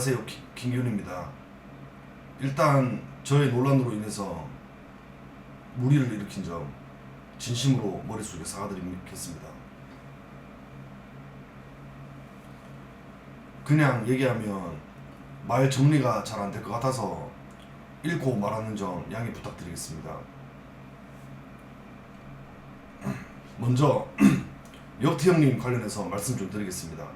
안녕하세요 기- 김기훈입니다. 일단 저의 논란으로 인해서 무리를 일으킨 점 진심으로 머릿속에 사과드리겠습니다. 그냥 얘기하면 말 정리가 잘 안 될 것 같아서 읽고 말하는 점 양해 부탁드리겠습니다. 먼저 역태 형님 관련해서 말씀 좀 드리겠습니다.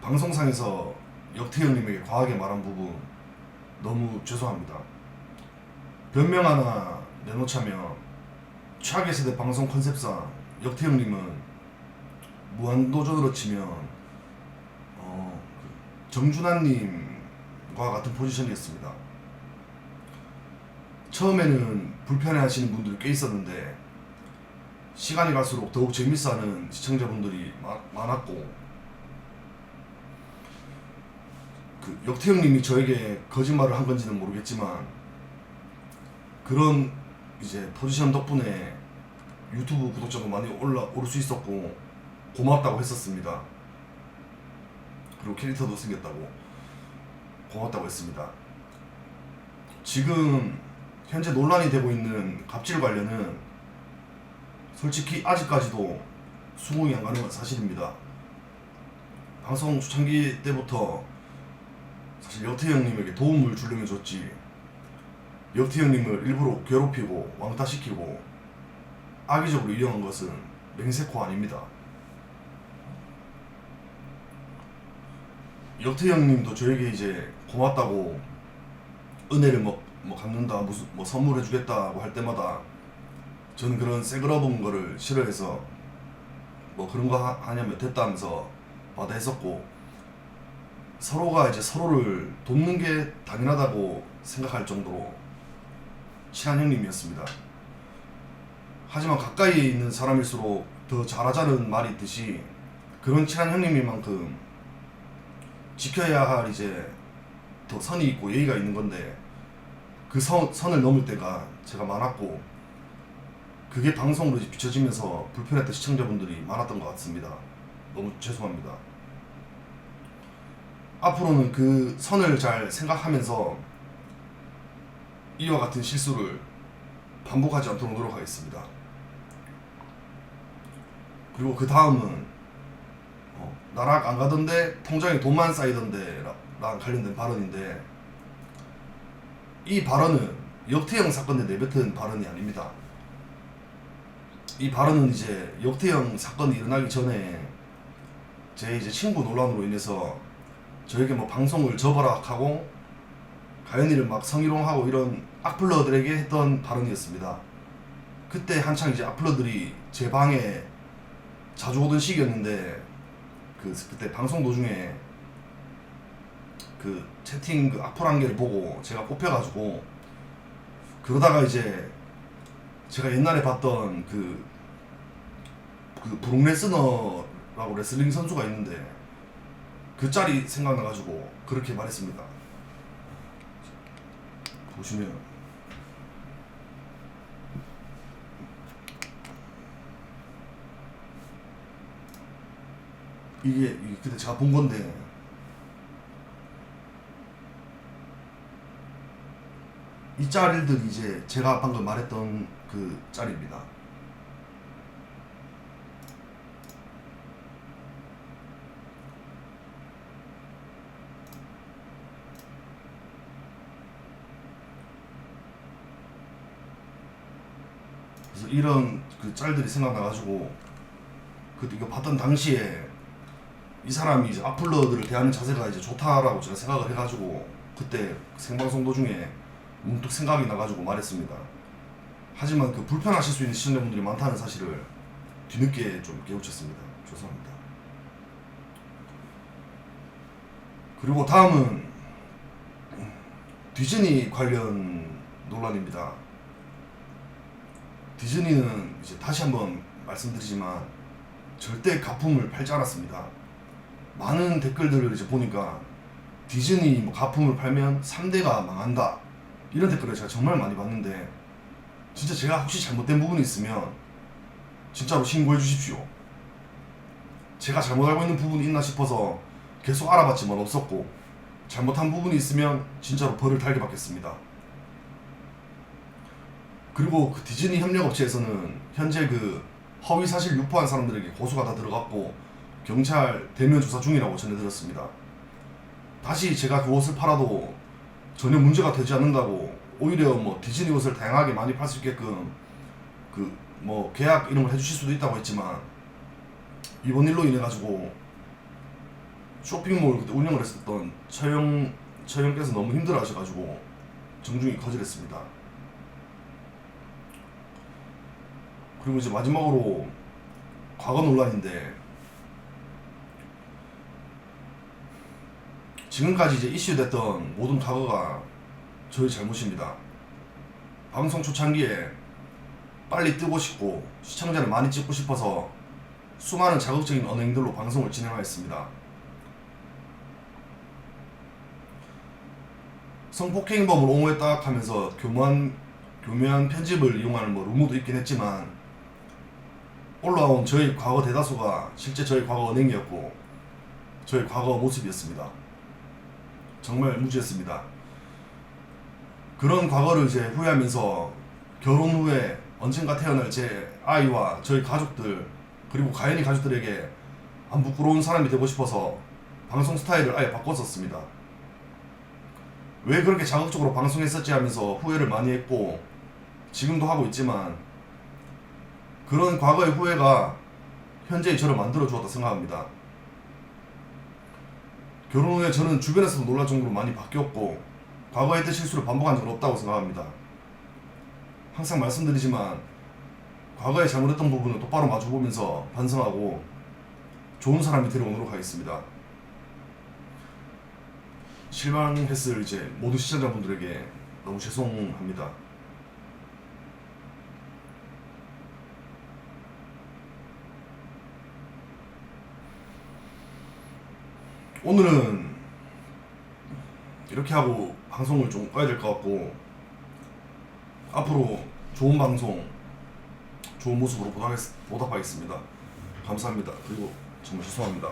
방송상에서 역태형님에게 과하게 말한 부분 너무 죄송합니다. 변명 하나 내놓자면 최악의 세대 방송 컨셉상 역태형님은 무한도전으로 치면 어, 그 정준하님과 같은 포지션이었습니다. 처음에는 불편해하시는 분들이 꽤 있었는데 시간이 갈수록 더욱 재밌어하는 시청자분들이 마- 많았고 그 역태형님이 저에게 거짓말을 한 건지는 모르겠지만 그런 이제 포지션 덕분에 유튜브 구독자도 많이 올라 오를 수 있었고 고맙다고 했었습니다. 그리고 캐릭터도 생겼다고 고맙다고 했습니다. 지금 현재 논란이 되고 있는 갑질 관련은 솔직히 아직까지도 수긍이 안 가는 건 사실입니다. 방송 초창기 때부터 사실 여태 형님에게 도움을 주려면 줬지 여태 형님을 일부러 괴롭히고 왕따시키고 악의적으로 이용한 것은 맹세코 아닙니다. 여태 형님도 저에게 이제 고맙다고 은혜를 뭐, 뭐 갚는다 무슨 뭐 선물해 주겠다고 할 때마다 저는 그런 새그러본 거를 싫어해서 뭐 그런 거 하- 하냐면 됐다면서 받아 했었고 서로가 이제 서로를 돕는 게 당연하다고 생각할 정도로 친한 형님이었습니다. 하지만 가까이 있는 사람일수록 더 잘하자는 말이 있듯이 그런 친한 형님인 만큼 지켜야 할 이제 더 선이 있고 예의가 있는 건데 그 선, 선을 넘을 때가 제가 많았고 그게 방송으로 비춰지면서 불편했던 시청자분들이 많았던 것 같습니다. 너무 죄송합니다. 앞으로는 그 선을 잘 생각하면서 이와 같은 실수를 반복하지 않도록 노력하겠습니다. 그리고 그 다음은 어, 나락 안 가던데 통장에 돈만 쌓이던데 랑 관련된 발언인데 이 발언은 역태형 사건에 내뱉은 발언이 아닙니다. 이 발언은 이제 역태형 사건이 일어나기 전에 제 이제 친구 논란으로 인해서 저에게 뭐 방송을 접어락하고 가연이를 막 성희롱하고 이런 악플러들에게 했던 발언이었습니다. 그때 한창 이제 악플러들이 제 방에 자주 오던 시기였는데 그 그때 방송 도중에 그 채팅 그 악플 한 개를 보고 제가 뽑혀가지고 그러다가 이제 제가 옛날에 봤던 그, 그 브룩 레스너라고 레슬링 선수가 있는데 그 짤이 생각나가지고 그렇게 말했습니다. 보시면 이게, 그때 제가 본 건데 이 짤들이 이제 제가 방금 말했던 그 짤입니다. 이런 그 짤들이 생각나가지고 그때 이거 봤던 당시에 이 사람이 이제 악플러들을 대하는 자세가 이제 좋다라고 제가 생각을 해가지고 그때 생방송 도중에 문득 생각이 나가지고 말했습니다. 하지만 그 불편하실 수 있는 시청자분들이 많다는 사실을 뒤늦게 좀 깨우쳤습니다. 죄송합니다. 그리고 다음은 디즈니 관련 논란입니다. 디즈니는 이제 다시 한번 말씀드리지만 절대 가품을 팔지 않았습니다. 많은 댓글들을 이제 보니까 디즈니 뭐 가품을 팔면 3대가 망한다 이런 댓글을 제가 정말 많이 봤는데 진짜 제가 혹시 잘못된 부분이 있으면 진짜로 신고해 주십시오. 제가 잘못 알고 있는 부분이 있나 싶어서 계속 알아봤지만 없었고 잘못한 부분이 있으면 진짜로 벌을 달게 받겠습니다. 그리고 그 디즈니 협력업체에서는 현재 그 허위 사실 유포한 사람들에게 고소가 다 들어갔고 경찰 대면 조사 중이라고 전해들었습니다. 다시 제가 그 옷을 팔아도 전혀 문제가 되지 않는다고 오히려 뭐 디즈니 옷을 다양하게 많이 팔 수 있게끔 그 뭐 계약 이런 걸 해주실 수도 있다고 했지만 이번 일로 인해 가지고 쇼핑몰 그때 운영을 했었던 처형 처형께서 너무 힘들어하셔가지고 정중히 거절했습니다. 그리고 이제 마지막으로 과거 논란인데 지금까지 이제 이슈됐던 모든 과거가 저희 잘못입니다. 방송 초창기에 빨리 뜨고 싶고 시청자를 많이 찍고 싶어서 수많은 자극적인 언행들로 방송을 진행하였습니다. 성폭행범을 옹호했다 하면서 교묘한 교묘한 편집을 이용하는 뭐 루머도 있긴 했지만 올라온 저희 과거 대다수가 실제 저희 과거 언행이었고 저희 과거 모습이었습니다. 정말 무지했습니다. 그런 과거를 이제 후회하면서 결혼 후에 언젠가 태어날 제 아이와 저희 가족들 그리고 가연이 가족들에게 안 부끄러운 사람이 되고 싶어서 방송 스타일을 아예 바꿨었습니다. 왜 그렇게 자극적으로 방송했었지 하면서 후회를 많이 했고 지금도 하고 있지만 그런 과거의 후회가 현재의 저를 만들어 주었다 생각합니다. 결혼 후에 저는 주변에서도 놀랄 정도로 많이 바뀌었고 과거에 했던 실수를 반복한 적은 없다고 생각합니다. 항상 말씀드리지만 과거에 잘못했던 부분을 똑바로 마주보면서 반성하고 좋은 사람이 되려 노력하겠습니다. 실망했을 이제 모든 시청자분들에게 너무 죄송합니다. 오늘은 이렇게 하고 방송을 좀 꺼야 될 것 같고 앞으로 좋은 방송, 좋은 모습으로 보답하겠, 보답하겠습니다. 감사합니다. 그리고 정말 죄송합니다.